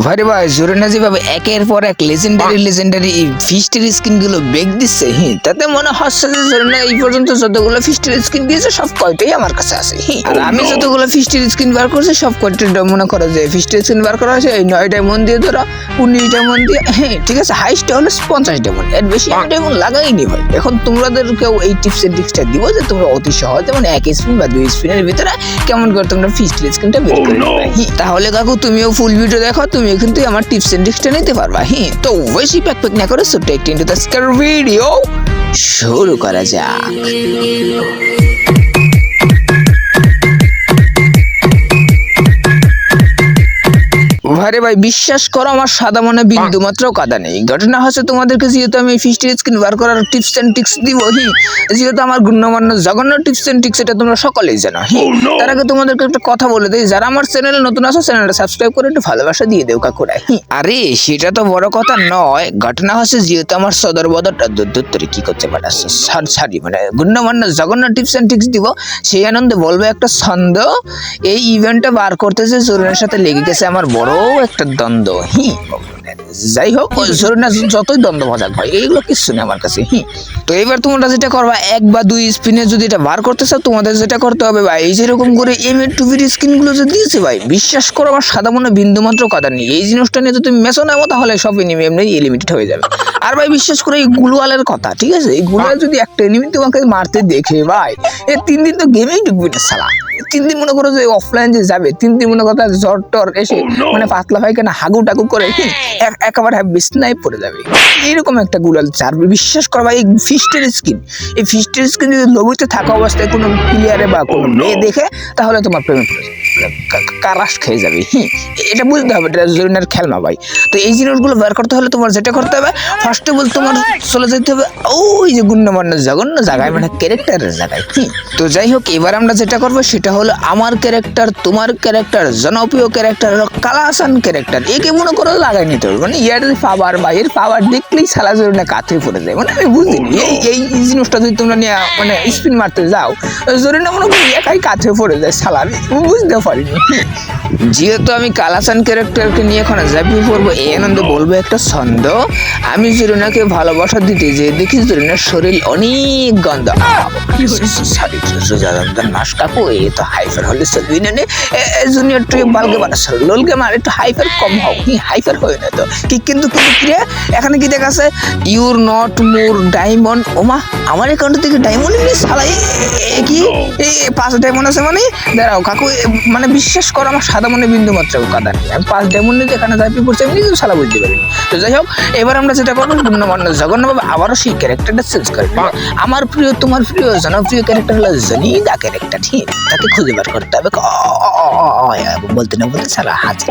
ভাই ভাই জোরেনা যেভাবে একের পর এক লেজেন্ডারি লেজেন্ডারি ফিস্টের স্কিনগুলো বেগ দিচ্ছে হ্যাঁ তাতে মনে হচ্ছে যে জোরেনা এই পর্যন্ত যতগুলো ফিস্টের স্কিন দিয়েছে সব কয়টাই আমার কাছে আছে হ্যাঁ আর আমি যতগুলো ফিস্টের স্কিন বার করছি সব কয়টা মনে করো যে ফিস্টের স্কিন বার করা হয়েছে এই নয় ডায়মন্ড দিয়ে ধরো উনিশ ডায়মন্ড দিয়ে হ্যাঁ ঠিক আছে হাইস্টে হলো পঞ্চাশ ডায়মন্ড এর বেশি আমি ডায়মন্ড লাগাইনি ভাই। এখন তোমাদের কেউ এই টিপস এর টিপসটা দিব যে তোমরা অতি সহজে মানে এক স্পিন বা দুই স্পিনের ভিতরে কেমন করে তোমরা ফিস্টের স্কিনটা বের করে নেবে। হ্যাঁ, তাহলে কাকু তুমিও ফুল ভিডিও দেখো তুমিও কিন্তু আমার টিপস এন্ড ট্রিক্সটা নিতে পারবা। হ্যাঁ তো বেশি প্যাক প্যাক না করে ছোট্ট একটি ইন্টু দ্য ভিডিও শুরু করা যাক। ভারে ভাই বিশ্বাস করো আমার সাদা মনে বিন্দু মাত্র কাদা নেই। ঘটনা হচ্ছে তোমাদেরকে যেহেতু আমি ফিস্ট স্ক্রিন বার করার টিপস এন্ড ট্রিক্স দিব হি যেহেতু আমার গুণমান্য জঘন্য টিপস এন্ড ট্রিক্স এটা তোমরা সকলেই জানো। হি তার আগে তোমাদেরকে একটা কথা বলে দিই যারা আমার চ্যানেলে নতুন আছো চ্যানেলটা সাবস্ক্রাইব করে একটু ভালোবাসা দিয়ে দেও কাকুরা হি। আরে সেটা তো বড় কথা নয়। ঘটনা হচ্ছে যেহেতু আমার সদর বদরটা দূর কি করতে পারছে সারি মানে গুণমান্য জঘন্য টিপস এন্ড ট্রিক্স দিব। সেই আনন্দে বলব একটা ছন্দ এই ইভেন্টটা বার করতেছে জরুরের সাথে লেগে গেছে আমার বড় একটা দ্বন্দ্ব হি যাই হোক ওই জরুর যতই দ্বন্দ্ব বাজাক ভাই এইগুলো কিছু নেই আমার কাছে হি। তো এবার তোমরা যেটা করবা এক বা দুই স্পিনে যদি এটা বার করতে চাও তোমাদের যেটা করতে হবে ভাই এই যেরকম করে এম এর টুবির স্ক্রিনগুলো যে দিয়েছে ভাই বিশ্বাস করো আমার সাদা মনে বিন্দু মাত্র কাদার নেই। এই জিনিসটা নিয়ে যদি তুমি মেসো নেব তাহলে সব এনিমি এমনি এলিমিটেড হয়ে যাবে। আর ভাই বিশ্বাস করে এই গুলওয়ালের কথা ঠিক আছে? এই গুলওয়াল যদি একটা এনিমি তোমাকে মারতে দেখে ভাই এ তিন দিন তো গেমেই ঢুকবি না সালা তিন দিন মনে করো যে অফলাইন যে যাবে তিন দিন মনে করো জ্বর টর এসে মানে পাতলা পায়খানা হাগু টাগু করে একেবারে বিছনায় পড়ে যাবে। এইরকম একটা গুলাল চারবে বিশ্বাস করা ভাই এই ফিস্টের স্কিন এই ফিস্টের স্কিন যদি লবিতে থাকা অবস্থায় কোনো প্লেয়ারে বা কোনো মেয়ে দেখে তাহলে তোমার প্রেমে পড়ে কারাস খেয়ে যাবে। হি, এটা বুঝতে হবে, এটা জরিনার খেলনা ভাই। তো এই জিনিসগুলো বের করতে হলে তোমার যেটা করতে হবে ফার্স্ট অল তোমার চলে যেতে হবে ওই যে গুণ্যমান্য জঘন্য জায়গায় মানে ক্যারেক্টারের জায়গায়, হি। তো যাই হোক, এবার আমরা যেটা করব সেটা হলো আমার ক্যারেক্টার, তোমার ক্যারেক্টার, জনপ্রিয় ক্যারেক্টার, হলো কালাসান ক্যারেক্টার। একে মনে করো লাগাই নিতে হবে মানে ইয়ার পাওয়ার বা এর পাওয়ার দেখলেই সালা জরিনা কাছে পড়ে যায় মানে আমি বুঝিনি। এই এই জিনিসটা যদি তোমরা নিয়ে মানে স্পিন মারতে যাও, জরিনা মনে করি একাই কাছে পড়ে যায় সালা, আমি বুঝতে পারিনি। যেহেতু আমি কালাসান ক্যারেক্টারকে নিয়ে এখন ঝাঁপিয়ে পড়ব এই আনন্দে বলব একটা ছন্দ। আমি জরিনাকে ভালোবাসা দিতে যে দেখি জরিনার শরীর অনেক গন্ধ। নাশ কাকু এ তো হাইফার হলে চলবি না জুনিয়র টু বালকে বানাস লোলকে মার একটু হাইফার কম হও। হি হাইফার হয় না তো। কি কিন্তু কিন্তু কি এখানে কি দেখাছে? ইউর নট মোর ডায়মন্ড ওমা আমার অ্যাকাউন্ট থেকে ডায়মন্ড নিয়ে সালা এ- এ- এ কি? এই পাঁচ ডায়মন্ড আছে মানে? দাঁড়াও কাকু মানে বিশ্বাস করো আমার সাদা মনে বিন্দু মাত্র কাদা নেই আমি পাঁচ ডায়মন্ড নিয়ে যেখানে ঝাঁপিয়ে পড়ছে আমি নিজেও সালা বুঝতে পারি তো যাই হোক এবার আমরা যেটা করব গুণ্যমান্য জগন্নভাবে আবারও সেই ক্যারেক্টারটা চেঞ্জ করে আমার প্রিয় তোমার প্রিয় জনপ্রিয় ক্যারেক্টার হলো জনিদা ক্যারেক্টার ঠিক? তাকে খুঁজে বার করতে হবে। বলতে না বলতে সারা হাতে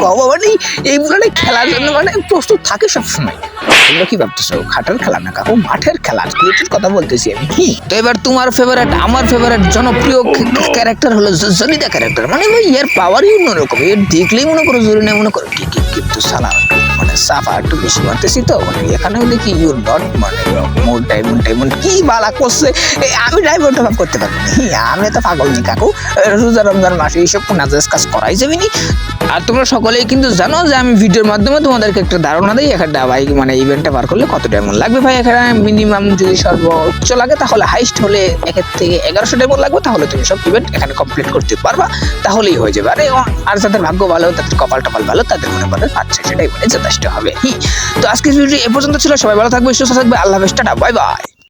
কবা মানে এইগুলো না খেলার জন্য মানে প্রস্তুত থাকে সবসময়। তোমরা কি ভাবতেছো খাটার খেলা না কাকু? মাঠের খেলা ক্রিকেটের কথা বলতেছি আমি কি? তো এবার তোমার ফেভারিট আমার ফেভারিট জনপ্রিয় ক্যারেক্টার হলো জনিদা ক্যারেক্টার মানে এর পাওয়ারই অন্যরকম। এর দেখলেই মনে করো জোরে নেই মনে করো কিন্তু সালা সাফা একটু বেশি মারতেছি তো মানে এখানে হলে কি ইউর নট মানে মোর ডায়মন্ড ডায়মন্ড কি বালা করছে? আমি ডায়মন্ড ভাব করতে হি, আমি তো পাগল নি কাকু। রোজা রমজান মাসে এইসব নাজাজ কাজ করাই যাবে নি। আর তোমরা সকলেই কিন্তু জানো যে আমি ভিডিওর মাধ্যমে তোমাদেরকে একটা ধারণা দিই একটা ভাই মানে ইভেন্টটা পার করলে কত ডায়মন্ড লাগবে ভাই? এখানে মিনিমাম যদি সর্বোচ্চ লাগে তাহলে হাইস্ট হলে একের থেকে এগারোশো ডায়মন্ড লাগবে তাহলে তুমি সব ইভেন্ট এখানে কমপ্লিট করতে পারবা। তাহলেই হয়ে যাবে। আরে আর যাদের ভাগ্য ভালো তাদের কপাল টপাল ভালো তাদের মনে করে পাচ্ছে সেটাই মানে যথেষ্ট। হবে। তো আজকের ভিডিও এ পর্যন্ত ছিল। সবাই ভালো থাকবে, সুস্থ থাকবে। আল্লাহ টাটা, বাই বাই।